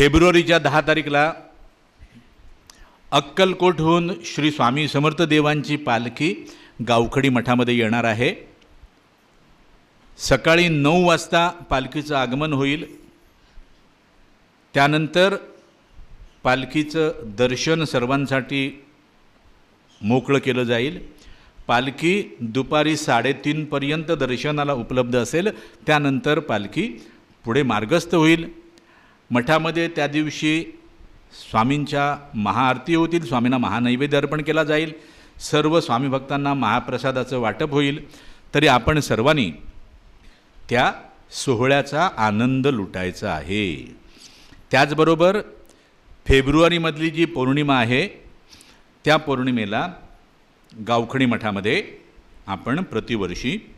फेब्रुवारीच्या दहा तारीखला अक्कलकोटहून श्री स्वामी समर्थ देवांची पालखी गावखडी मठामध्ये येणार आहे. सकाळी नऊ वाजता पालखीचं आगमन होईल. त्यानंतर पालखीचं दर्शन सर्वांसाठी मोकळं केलं जाईल. पालखी दुपारी साडेतीनपर्यंत दर्शनाला उपलब्ध असेल. त्यानंतर पालखी पुढे मार्गस्थ होईल. मठामध्ये त्या दिवशी स्वामींच्या महाआरती होतील स्वामींना महानैवेद्य अर्पण केला जाईल. सर्व स्वामी भक्तांना महाप्रसादाचं वाटप होईल. तरी आपण सर्वांनी त्या सोहळ्याचा आनंद लुटायचा आहे. त्याचबरोबर फेब्रुवारीमधली जी पौर्णिमा आहे त्या पौर्णिमेला गावखणी मठामध्ये आपण प्रतिवर्षी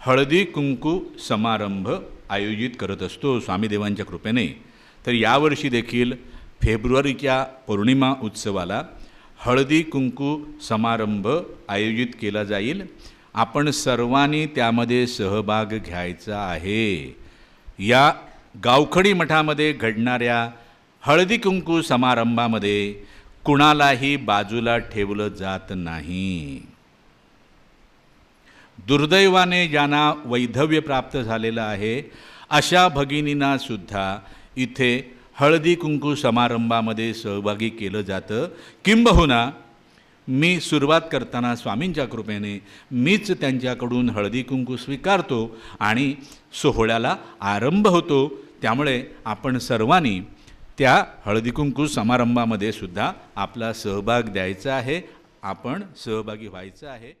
हळदी कुंकू समारंभ आयोजित करत असतो. स्वामीदेवांच्या कृपेने तर यावर्षी देखील फेब्रुवारीच्या पौर्णिमा उत्सवाला हळदी कुंकू समारंभ आयोजित केला जाईल. आपण सर्वांनी त्यामध्ये सहभाग घ्यायचा आहे. या गावखडी मठामध्ये घडणाऱ्या हळदी कुंकू समारंभामध्ये कुणालाही बाजूला ठेवलं जात नाही. दुर्दैवाने ज्यांना वैधव्य प्राप्त झालेलं आहे अशा भगिनींना सुद्धा इथे हळदी कुंकू समारंभामध्ये सहभागी केलं जातं. किंबहुना मी सुरुवात करताना स्वामींच्या कृपेने मीच त्यांच्याकडून हळदी कुंकू स्वीकारतो आणि सोहळ्याला आरंभ होतो. त्यामुळे आपण सर्वांनी त्या हळदी कुंकू समारंभामध्ये सुद्धा आपला सहभाग द्यायचा आहे. आपण सहभागी व्हायचं आहे.